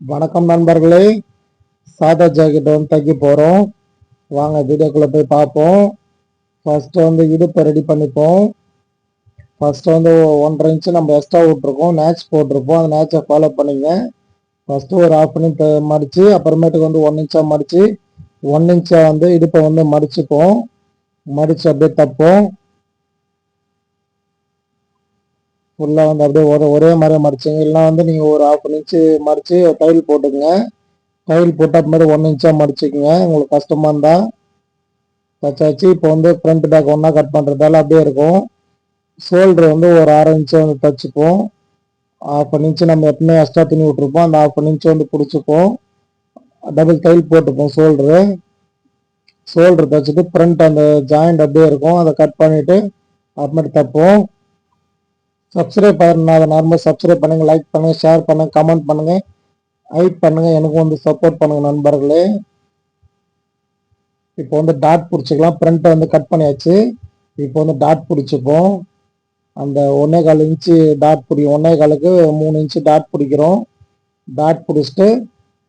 வணக்கம் நண்பர்களே. சாதா ஜாக்கெட் வந்து தைக்க போகிறோம் வாங்க வீடியோக்குள்ளே போய் பார்ப்போம். ஃபஸ்ட்டு வந்து இடுப்பை ரெடி பண்ணிப்போம். ஃபஸ்ட்டு வந்து ஒன்றரை இன்ச்சு நம்ம எக்ஸ்ட்ரா விட்ருக்கோம் நேச் போட்டிருப்போம். அந்த நேச்சை ஃபாலோ பண்ணிங்க. ஃபஸ்ட்டு ஒரு ஆஃப் இன்ச் மடித்து அப்புறமேட்டுக்கு வந்து ஒன் இன்ச்சாக மடித்து ஒன் இன்ச்சாக வந்து இடுப்பை வந்து மடிச்சுப்போம். மடித்து அப்படியே தப்போம். ஃபுல்லாக வந்து அப்படியே ஒரே ஒரே மாதிரி மடிச்சிங்க இல்லைனா வந்து நீங்கள் ஒரு ஆஃப் இன்ச்சு மடித்து டைல் போட்டுக்கங்க. டைல் போட்ட மாதிரி ஒன் இன்ச்சாக மடிச்சுக்குங்க. உங்களுக்கு கஷ்டமாக இருந்தால் தச்சாச்சு இப்போ வந்து ஃப்ரண்ட் பேக் ஒன்றா கட் பண்ணுறதால அப்படியே இருக்கும். ஷோல்டர் வந்து ஒரு அரை இன்ச்சு வந்து தைச்சிப்போம். ஆஃப் அன் இன்ச்சு நம்ம எப்பவுமே எக்ஸ்ட்ரா துணி விட்ருப்போம் அந்த ஆஃப் அன் இன்ச்சு வந்து பிடிச்சிப்போம். டபுள் டைல் போட்டுப்போம் ஷோல்டரு ஷோல்டர் தச்சுட்டு ஃப்ரண்ட் அந்த ஜாயிண்ட் அப்படியே இருக்கும். அதை கட் பண்ணிவிட்டு அப்புறமேட்டு தைப்போம் சப்ஸ்கிரைப் பண்ணாத நார்மல் சப்ஸ்கிரைப் பண்ணுங்கள் லைக் பண்ணுங்க ஷேர் பண்ணுங்கள் கமெண்ட் பண்ணுங்கள் ஹைப் பண்ணுங்க. எனக்கும் வந்து சப்போர்ட் பண்ணுங்கள் நண்பர்களே. இப்போ வந்து டாட் பிடிச்சிக்கலாம். ஃப்ரண்ட்டை வந்து கட் பண்ணியாச்சு. இப்போ வந்து டாட் பிடிச்சிப்போம். அந்த ஒன்னே கால் இன்ச்சு டாட் பிடிக்கும் ஒன்னே காலுக்கு மூணு இன்ச்சு டாட் பிடிக்கிறோம். டாட் பிடிச்சிட்டு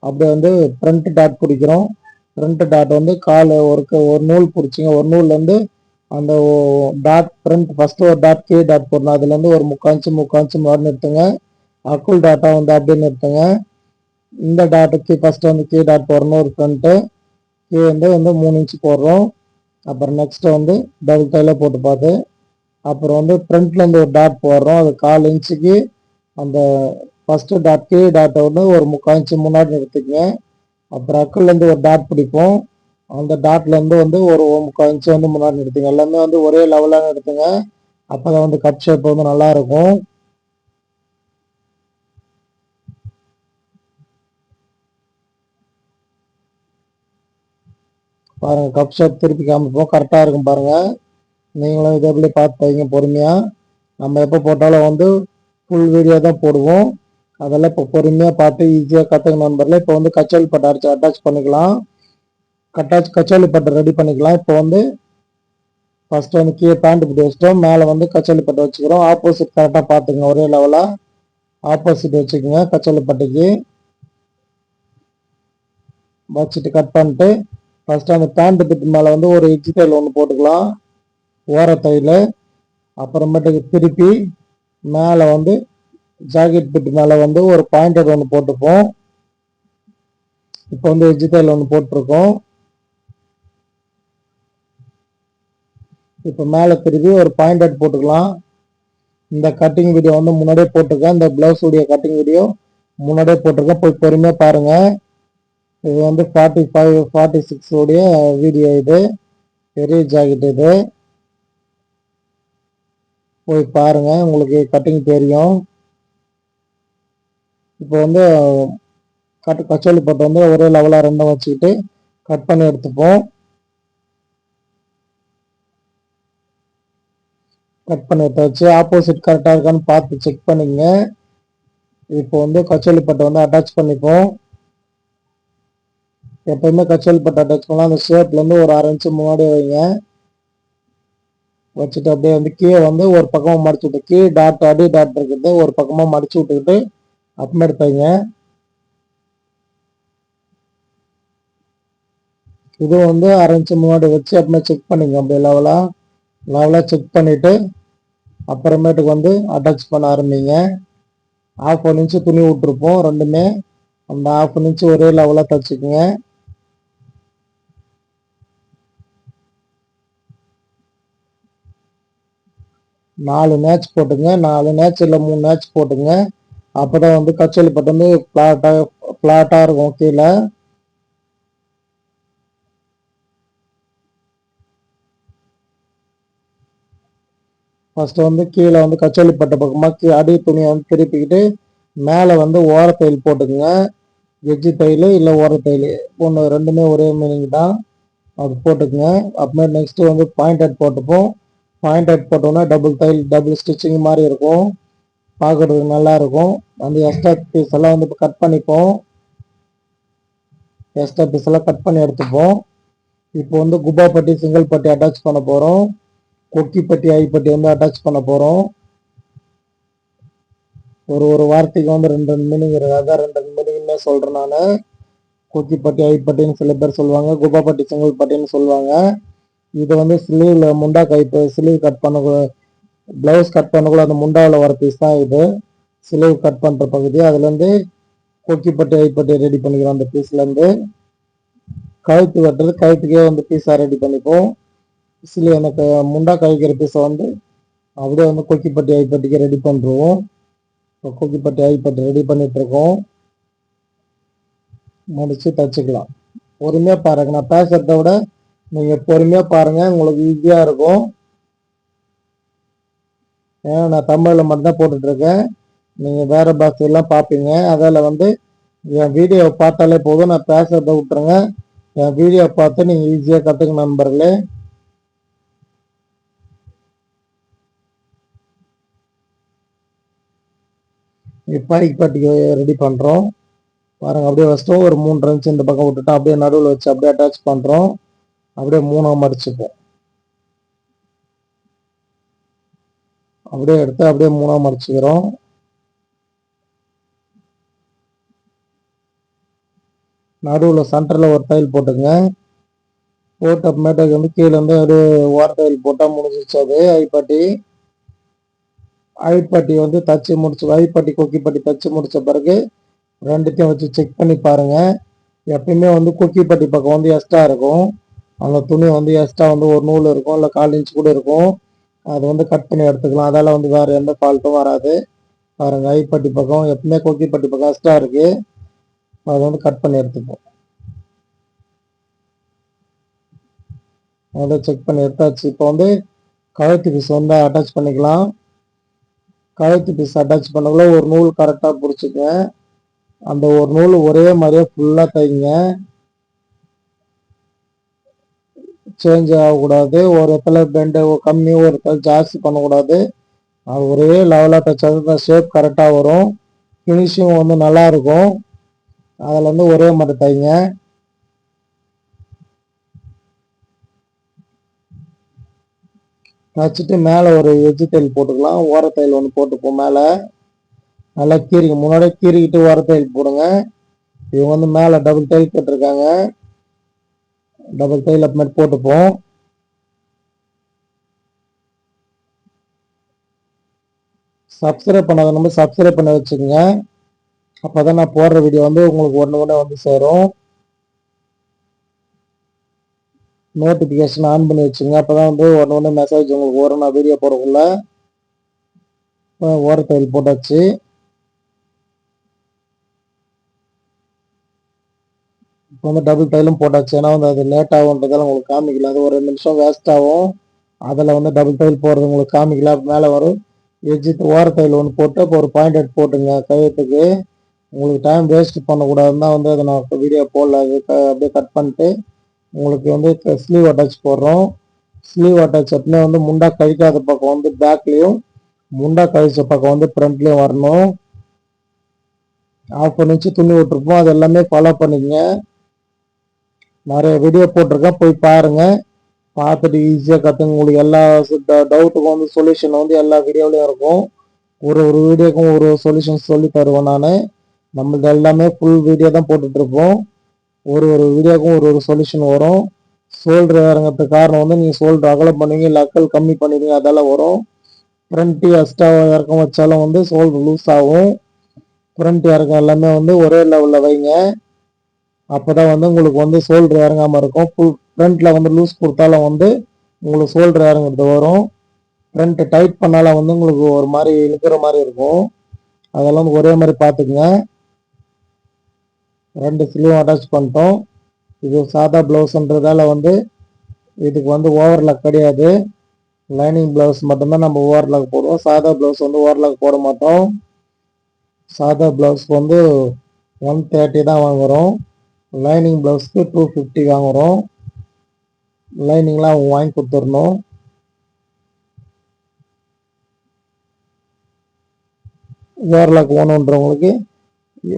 அப்படியே வந்து ப்ரிண்ட்டு டாட் பிடிக்கிறோம். ப்ரிண்ட்டு டாட் வந்து கால் ஒரு ஒரு நூல் பிடிச்சிங்க. ஒரு நூல்லேருந்து அந்த டாட் ஃப்ரண்ட் ஃபஸ்ட்டு ஒரு டாட் கே டாட் போடணும். அதுலேருந்து ஒரு முக்காஞ்சு முக்காஞ்சு மாதிரி நிறுத்துங்க. அக்குள் டாட்டா வந்து அப்படியே நிறுத்துங்க. இந்த டாட்டுக்கு ஃபஸ்ட்டு வந்து கே டாட் போடணும் ஒரு ஃப்ரண்ட்டு கே வந்து வந்து மூணு இன்ச்சு போடுறோம். அப்புறம் நெக்ஸ்ட்டு வந்து டபுள் டைல போட்டு பார்த்து அப்புறம் வந்து ஃப்ரண்ட்லேருந்து ஒரு டாட் போடுறோம். அது கால் இன்ச்சுக்கு அந்த ஃபஸ்ட்டு டாட் கே டாட்டை வந்து ஒரு முக்கால் இன்ச்சு முன்னாடி நிறுத்திக்கங்க. அப்புறம் அக்குள்லேருந்து ஒரு டாட் பிடிப்போம். அந்த டாட்லேருந்து வந்து ஒரு முக்கால் இன்ச்சு வந்து முன்னாடி எடுத்துங்க எல்லாமே வந்து ஒரே லெவலாக எடுத்துங்க அப்போ தான் வந்து கட் ஷேப் வந்து நல்லா இருக்கும். பாருங்கள் கப் ஷேப் திருப்பி காமிப்போம். கரெக்டாக இருக்கும் பாருங்கள் நீங்களும் இதை எப்படி பார்த்து வைங்க பொறுமையாக நம்ம எப்போ போட்டாலும் வந்து ஃபுல் வீடியோ தான் போடுவோம். அதெல்லாம் இப்போ பொறுமையாக பார்த்து ஈஸியாக கற்றுக்கணும் நண்பரில் இப்போ வந்து கச்சல் பட்டு அடிச்சு அட்டாச் பண்ணிக்கலாம். கட்டாச்சு கச்சாலி பட்டை ரெடி பண்ணிக்கலாம். இப்போ வந்து ஃபஸ்ட்டு வந்து கீழே பேண்ட் பட்டி வச்சுட்டோம். மேலே வந்து கச்சாலி பட்டை வச்சுக்கிறோம். ஆப்போசிட் கரெக்டாக பார்த்துங்க ஒரே லெவலாக ஆப்போசிட் வச்சுக்கோங்க கச்சாலி பட்டைக்கு. வச்சுட்டு கட் பண்ணிட்டு ஃபஸ்ட்டு அந்த பேண்ட் பிட்டு மேலே வந்து ஒரு எஜ்ஜி தையல் ஒன்று போட்டுக்கலாம். ஓர தையல் அப்புறமேட்டுக்கு திருப்பி மேலே வந்து ஜாக்கெட் பிட்டு மேலே வந்து ஒரு பாயிண்டட் ஒன்று போட்டுப்போம். இப்போ வந்து எஜ்ஜி தையல் ஒன்று போட்டிருக்கோம். இப்போ மேலே திருப்பி ஒரு பாயிண்ட் அவுட் போட்டுக்கலாம். இந்த கட்டிங் வீடியோ வந்து முன்னாடியே போட்டிருக்கேன். இந்த ப்ளவுஸ் உடைய கட்டிங் வீடியோ முன்னாடியே போட்டிருக்கேன். போய் பொறுமையாக பாருங்கள் இது வந்து ஃபார்ட்டி ஃபைவ் ஃபார்ட்டி சிக்ஸ் உடைய வீடியோ இது. பெரிய ஜாக்கெட் இது. போய் பாருங்கள் உங்களுக்கு கட்டிங் தெரியும். இப்போ வந்து கட் கச்சோலி போட்டு வந்து ஒரே லெவலாக ரெண்டும் வச்சுக்கிட்டு கட் பண்ணி எடுத்துப்போம். கட் பண்ணி வச்சு ஆப்போசிட் கரெக்டாக இருக்கான்னு பார்த்து செக் பண்ணிங்க. இப்போ வந்து கச்சோலி பட்டை வந்து அட்டாச் பண்ணிப்போம். எப்பயுமே கச்சோலி பட்டை அட்டாச் பண்ணலாம். அந்த ஷேப்லேருந்து ஒரு அரை இன்ச்சு முன்னாடி வைங்க. வச்சுட்டு அப்படியே வந்து கீழே வந்து ஒரு பக்கமாக மடிச்சு விட்டு கீழே டாட் அடி டாட் இருக்கிறது ஒரு பக்கமாக மடிச்சு விட்டுக்கிட்டு அப்புறம் எடுப்பீங்க இது வந்து அரை இன்ச்சு முன்னாடி வச்சு அப்படியே செக் பண்ணிங்க. அப்படியே லெவலாக லெவலாக செக் பண்ணிவிட்டு அப்புறமேட்டுக்கு வந்து அட்டாச் பண்ண ஆரம்பிங்க. ஆஃப் ஒன் இன்ச்சு துணி விட்டுருப்போம் ரெண்டுமே. அந்த ஆஃப் ஒன் இன்ச்சு ஒரே லெவலாக தைச்சிக்கோங்க. நாலு மேட்ச் போட்டுங்க. நாலு மேட்ச் இல்லை மூணு மேட்ச் போட்டுங்க. அப்போ தான் வந்து கச்சேரி பட்டு வந்து ஃப்ளாட்டாக ஃப்ளாட்டாக இருக்கும் கீழே. ஃபஸ்ட்டு வந்து கீழே வந்து கச்சோலி பட்ட பக்கமாக கீ அடி துணியை வந்து திருப்பிக்கிட்டு மேலே வந்து ஓர தையல் போட்டுக்குங்க. எஜ்ஜி தையல் இல்லை ஓர தையல். ஒன்று ரெண்டுமே ஒரே மீனிங் தான். அது போட்டுக்குங்க. அப்புறமே நெக்ஸ்ட்டு வந்து பாயிண்ட் ஹெட் போட்டுப்போம். பாயிண்ட் ஹெட் போட்டோன்னா டபுள் தையல் டபுள் ஸ்டிச்சிங் மாதிரி இருக்கும். பார்க்குறதுக்கு நல்லா இருக்கும். அந்த எக்ஸ்ட்ரா பீஸ் எல்லாம் வந்து இப்போ கட் பண்ணிப்போம். எக்ஸ்ட்ரா பீஸ் எல்லாம் கட் பண்ணி எடுத்துப்போம். இப்போ வந்து குபா பட்டி சிங்கிள் பட்டி அட்டாச் பண்ண போகிறோம் கொக்கிப்பட்டி ஐப்பட்டி வந்து அட்டாச் பண்ண போகிறோம் ஒரு ஒரு வார்த்தைக்கு வந்து ரெண்டு ரெண்டு மீனிங் இருக்குது அதான் ரெண்டு ரெண்டு மீனிங்னே சொல்கிறேன் நான். கொக்கிப்பட்டி ஐப்பட்டின்னு சில பேர் சொல்லுவாங்க. குப்பாப்பட்டி செங்கல்பட்டின்னு சொல்லுவாங்க. இது வந்து ஸ்லீவில் முண்டா கைப்பு ஸ்லீவ் கட் பண்ண ப்ளவுஸ் கட் பண்ணக்குள்ள அந்த முண்டாவில் வர பீஸ் தான் இது. ஸ்லீவ் கட் பண்ணுற பகுதி. அதுலேருந்து கொக்கிப்பட்டி ஐப்பட்டி ரெடி பண்ணிக்கிறோம் அந்த பீஸ்லேருந்து கழுத்து வெட்டுறது கழுத்துக்கே வந்து பீஸாக ரெடி பண்ணிப்போம். சில எனக்கு முண்டா கழிக்கிற பீஸை வந்து அப்படியே வந்து கொக்கிப்பட்டி ஐப்பட்டிக்கு ரெடி பண்ணுறோம் இப்போ கொக்கிப்பட்டி ஐப்பட்டி ரெடி பண்ணிகிட்ருக்கோம் முடித்து தச்சுக்கலாம். பொறுமையாக பாருங்கள் நான் பேசுகிறத விட நீங்கள் பொறுமையாக பாருங்கள் உங்களுக்கு ஈஸியாக இருக்கும். ஏன்னா நான் தமிழில் மட்டும்தான் போட்டுட்ருக்கேன் நீங்கள் வேறு பாஷையெல்லாம் பார்ப்பீங்க அதில் வந்து என் வீடியோவை பார்த்தாலே போதும். நான் பேசுகிறத விட்டுருங்க. என் வீடியோ பார்த்து நீங்கள் ஈஸியாக கற்றுக்க நண்பர்களே. இப்போ பாட்டிக்கு ரெடி பண்ணுறோம் பாருங்கள் அப்படியே ஃபஸ்ட்டும் ஒரு மூணு ரன்ஸ் இந்த பக்கம் விட்டுட்டு அப்படியே நடுவில் வச்சு அப்படியே அட்டாச் பண்ணுறோம் அப்படியே மூணாக மடிச்சுப்போம் அப்படியே எடுத்து அப்படியே மூணாக மடிச்சுக்கிறோம் நடுவில் சென்டரில் ஒரு டைல் போட்டுங்க. போட்ட அப்புறமேட்டுக்கு வந்து கீழே வந்து அப்படியே ஓர டைல் போட்டால் முடிஞ்சிச்சு அது ஐப்பாட்டி ஐப்பட்டி வந்து தச்சு முடிச்சு ஐப்பட்டி கொக்கிப்பட்டி தச்சு முடிச்ச பிறகு ரெண்டுத்தையும் வச்சு செக் பண்ணி பாருங்கள் எப்பயுமே வந்து கொக்கிப்பட்டி பக்கம் வந்து எக்ஸ்ட்ரா இருக்கும். அந்த துணி வந்து எக்ஸ்ட்ரா வந்து ஒரு நூல் இருக்கும் இல்லை கால் இன்ச்சு கூட இருக்கும். அது வந்து கட் பண்ணி எடுத்துக்கலாம். அதால் வந்து வேறு எந்த ஃபால்ட்டும் வராது. பாருங்கள் ஐப்பட்டி பக்கம் எப்பவுமே கொக்கிப்பட்டி பக்கம் எக்ஸ்ட்ரா இருக்குது அதை வந்து கட் பண்ணி எடுத்துப்போம். அதை செக் பண்ணி எடுத்தாச்சு. இப்போ வந்து கழுத்து பீஸ் வந்து அட்டாச் பண்ணிக்கலாம். கழுத்து பீஸ் அட்டாச் பண்ணக்குள்ள ஒரு நூல் கரெக்டாக பிடிச்சிங்க அந்த ஒரு நூல் ஒரே மாதிரியே ஃபுல்லாக தைங்க சேஞ்ச் ஆகக்கூடாது. ஒரு இடத்துல பெண்டு கம்மி ஒரு இடத்துல ஜாஸ்தி பண்ணக்கூடாது. அது ஒரே லெவலாக தைச்சாது தான் ஷேப் கரெக்டாக வரும். ஃபினிஷிங் வந்து நல்லா இருக்கும். அதில் வந்து ஒரே மாதிரி தைங்க வச்சுட்டு மேலே ஒரு எஜ்ஜு தையல் போட்டுக்கலாம். ஓரத்தையில் ஒன்று போட்டுப்போம் மேலே. நல்லா கீறிங்க முன்னாடியே கீறிக்கிட்டு ஓரத்தையில் போடுங்க. இவங்க வந்து மேலே டபுள் தையல் போட்டிருக்காங்க. டபுள் தையல் அப்புறமேட்டு போட்டுப்போம். சப்ஸ்கிரைப் பண்ணாத நம்ம சப்ஸ்கிரைப் பண்ணி வச்சுக்கோங்க. அப்போ தான் நான் போடுற வீடியோ வந்து உங்களுக்கு ஒன்று ஒன்று வந்து சேரும். நோட்டிஃபிகேஷன் ஆன் பண்ணி வச்சுங்க அப்போ தான் வந்து ஒன்று ஒன்று மெசேஜ் உங்களுக்கு வரும். நான் வீடியோ போடக்குள்ள ஓரத்தையில் போட்டாச்சு. இப்போ வந்து டபுள் டைலும் போட்டாச்சு. ஏன்னா வந்து அது லேட் ஆகுன்றதால உங்களுக்கு காமிக்கல. அது ஒரு ரெண்டு நிமிஷம் வேஸ்ட் ஆகும். அதில் வந்து டபுள் தையல் போடுறது உங்களுக்கு காமிக்கல. மேலே வரும். எஜ்ஜு ஓரத்தையில் ஒன்று போட்டு இப்போ ஒரு பாயிண்ட் எடுத்து போட்டுங்க. கழுத்துக்கு உங்களுக்கு டைம் வேஸ்ட் பண்ணக்கூடாதுன்னு தான் வந்து அதை நான் வீடியோ போடல. அது அப்படியே கட் பண்ணிட்டு உங்களுக்கு வந்து ஸ்லீவ் அட்டாச் போடுறோம். ஸ்லீவ் அட்டாச் அப்படியே வந்து முண்டா கழிக்காத பக்கம் வந்து பேக்லேயும் முண்டா கழிச்ச பக்கம் வந்து ஃப்ரண்ட்லேயும் வரணும். ஆஃப் பண்ணிச்சு துணி விட்டுருப்போம். அது எல்லாமே ஃபாலோ பண்ணிக்கங்க. நிறைய வீடியோ போட்டிருக்கேன். போய் பாருங்கள் பார்த்துட்டு ஈஸியாக கற்றுங்க உங்களுக்கு எல்லா டவுட்டுக்கும் வந்து சொல்யூஷன் வந்து எல்லா வீடியோலையும் இருக்கும். ஒரு ஒரு வீடியோக்கும் ஒரு சொல்யூஷன் சொல்லி தருவேன் நான். நம்மளது எல்லாமே ஃபுல் வீடியோ தான் போட்டுட்ருப்போம் ஒரு ஒரு வீடியோக்கும் ஒரு ஒரு சொல்யூஷன் வரும். சோல்ட்ரு இறங்கிறதுக்கு காரணம் வந்து நீங்கள் சோல்ட்ரு அகலம் பண்ணுவீங்க இல்லை அக்கல் கம்மி பண்ணுவீங்க அதெல்லாம் வரும். ஃப்ரண்ட்டு எக்ஸ்ட்ரா இறக்கம் வச்சாலும் வந்து சோல்டர் லூஸ் ஆகும். ஃப்ரண்ட் இறக்கம் எல்லாமே வந்து ஒரே லெவலில் வைங்க. அப்போ தான் வந்து உங்களுக்கு வந்து சோல்ட்ரு இறங்காமல் இருக்கும். ஃபுல் ஃப்ரண்ட்டில் வந்து லூஸ் கொடுத்தாலும் வந்து உங்களுக்கு சோல்ட்ரு இறங்குறது வரும். ஃப்ரண்ட்டு டைட் பண்ணாலும் வந்து உங்களுக்கு ஒரு மாதிரி இழுக்கிற மாதிரி இருக்கும். அதெல்லாம் வந்து ஒரே மாதிரி பார்த்துக்குங்க. ரெண்டு ஸ்லீவ் அட்டாச் பண்ணிட்டோம். இது சாதா ப்ளவுஸ்ன்றதால வந்து இதுக்கு வந்து ஓவர்லாக் கிடையாது. லைனிங் ப்ளவுஸ் மட்டும்தான் நம்ம ஓவர்லாக் போடுவோம். சாதா ப்ளவுஸ் வந்து ஓவர்லாக் போட மாட்டோம். சாதா ப்ளவுஸ்க்கு வந்து ஒன் தேர்ட்டி தான் வாங்குகிறோம் லைனிங் ப்ளவுஸ்க்கு டூ ஃபிஃப்டி வாங்குகிறோம் லைனிங்லாம் அவங்க வாங்கி கொடுத்துடணும். ஓவர்லாக் வேணுன்றவங்களுக்கு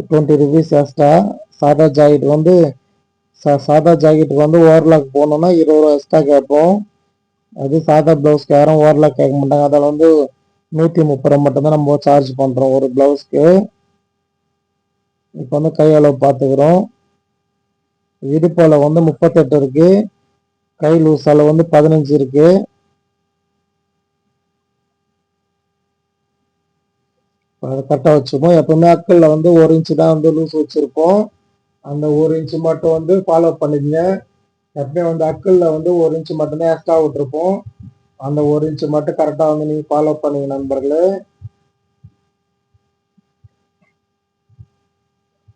டுவெண்ட்டி ருபீஸ் எக்ஸ்ட்ரா சாதா ஜாக்கெட் வந்து சா சாதா ஜாக்கெட்டுக்கு வந்து ஓவர்லாக் போகணுன்னா இருபது ரூபா எக்ஸ்ட்ரா கேட்போம். அது சாதா ப்ளவுஸ்க்கு யாரும் ஓவர்லாக் கேட்க மாட்டாங்க. அதில் வந்து நூற்றி முப்பது ரூபா மட்டும்தான் நம்ம சார்ஜ் பண்ணுறோம் ஒரு ப்ளவுஸ்க்கு இப்போ வந்து கை அளவு பார்த்துக்கிறோம். இடுப்பு வந்து முப்பத்தெட்டு இருக்கு. கை லூஸ் அளவு வந்து பதினஞ்சு இருக்கு. அதை கரெக்டாக வச்சுப்போம். எப்பவுமே அக்களில் வந்து ஒரு இன்ச்சு தான் வந்து லூஸ் வச்சுருப்போம். அந்த ஒரு இன்ச்சு மட்டும் வந்து ஃபாலோ பண்ணிக்கங்க. எப்பவுமே வந்து அக்கல்ல வந்து ஒரு இன்ச்சு மட்டும்தான் எக்ஸ்ட்ரா விட்டுருப்போம். அந்த ஒரு இன்ச்சு மட்டும் கரெக்டாக வந்து நீங்கள் ஃபாலோ பண்ணுங்க நண்பர்களே.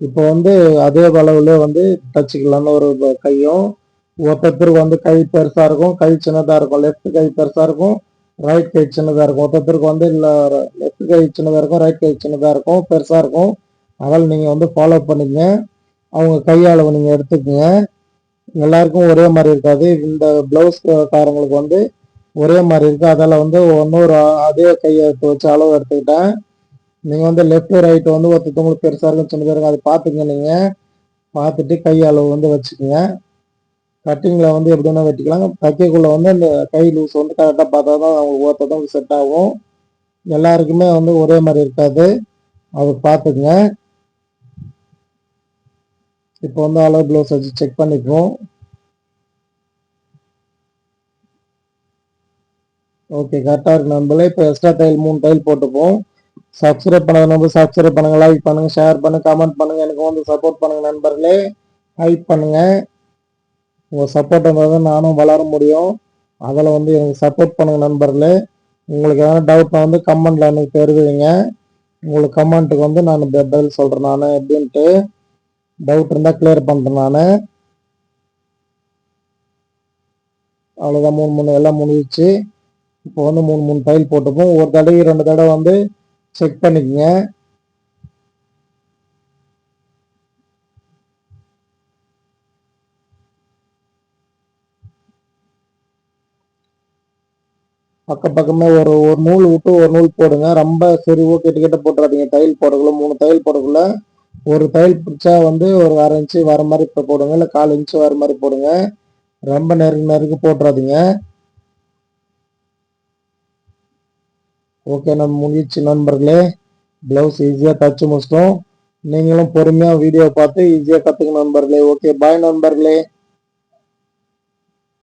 இப்போ வந்து அதே அளவில் வந்து தச்சுக்கலாம்னு ஒரு கையும். ஒருத்தருக்கு வந்து கை பெருசாக இருக்கும். கை சின்னதாக இருக்கும். லெஃப்ட் கை பெருசாக இருக்கும். ரைட் கை சின்னதாக இருக்கும். ஒருத்தருக்கு வந்து இல்லை லெஃப்ட் கை சின்னதாக இருக்கும். ரைட் கை சின்னதாக இருக்கும். பெருசாக இருக்கும். அதனால் நீங்கள் வந்து ஃபாலோ பண்ணிக்கங்க. அவங்க கை அளவு நீங்க எடுத்துக்கோங்க. எல்லாருக்கும் ஒரே மாதிரி இருக்காது. இந்த பிளவுஸ் காரங்களுக்கு வந்து ஒரே மாதிரி இருக்கு. அதால வந்து ஒன்னொரு அதே கையை எடுத்து வச்சு அளவு எடுத்துக்கிட்டேன். நீங்க வந்து லெஃப்ட் ரைட் வந்து ஒருத்தவங்களுக்கு பெருசா இருக்கும் சின்ன பேருக்கு அதை பார்த்துங்க நீங்க. பார்த்துட்டு கை அளவு வந்து வச்சுக்கோங்க. கட்டிங்ல வந்து எப்படி வேணா வெட்டிக்கலாம் தைக்கக்குள்ள வந்து அந்த கை லூஸ் வந்து கரெக்டாக பார்த்தா தான் அவங்க ஒருத்தவங்களுக்கு செட் ஆகும். எல்லாருக்குமே வந்து ஒரே மாதிரி இருக்காது. அது பார்த்துக்குங்க. இப்போ வந்து அளவு ப்ளவுஸ் வச்சு செக் பண்ணிக்குவோம். ஓகே கரெக்டாக இருக்கு நம்மளே இப்போ எக்ஸ்ட்ரா தையல் மூணு தையல் போட்டுப்போம் சப்ஸ்கிரைப் பண்ணது நம்ம சப்ஸ்கிரைப் பண்ணுங்க லைக் பண்ணுங்க ஷேர் பண்ணுங்க கமெண்ட் பண்ணுங்க எனக்கு வந்து சப்போர்ட் பண்ணுங்க நண்பர்களே. ஹைப் பண்ணுங்க. உங்கள் சப்போர்ட் இருந்தால் தான் நானும் வளர முடியும். அதில் வந்து எனக்கு சப்போர்ட் பண்ணுங்க நண்பர்களே. உங்களுக்கு எதனா டவுட்னா வந்து கமெண்ட்ல எனக்கு தெரிவிங்க. உங்களுக்கு கமெண்ட்டுக்கு வந்து நான் பதில் சொல்கிறேன் நான் எப்படின்ட்டு. டவுட் இருந்தால் கிளியர் பண்ணுறேன் நான். அவ்வளோதான் மூணு மூணு எல்லாம் முடிஞ்சிச்சு. இப்போ வந்து மூணு மூணு டைல் போட்டுப்போம் ஒரு தடவை ரெண்டு தடவை வந்து செக் பண்ணிக்கங்க. பக்க பக்கமே ஒரு ஒரு நூல் விட்டு ஒரு நூல் போடுங்க. ரொம்ப செறிவோ கிட்ட கிட்ட போட்டுறாதீங்க. தையல் போடக்குள்ள மூணு தையல் போடக்குள்ள. ஒரு தையல் பிடிச்சா வந்து ஒரு அரை இன்ச்சு வர மாதிரி இப்போ போடுங்க இல்லை கால் இன்ச்சு வர மாதிரி போடுங்க. ரொம்ப நெருங்கி நெருங்கி போட்டுறாதீங்க. ஓகே நம்ம முடிச்சு நண்பர்களே. ப்ளவுஸ் ஈஸியாக தச்சு முடிச்சிட்டோம். நீங்களும் பொறுமையாக வீடியோ பார்த்து ஈஸியாக கற்றுக்கணும் நண்பர்களே. ஓகே பாய் நண்பர்களே.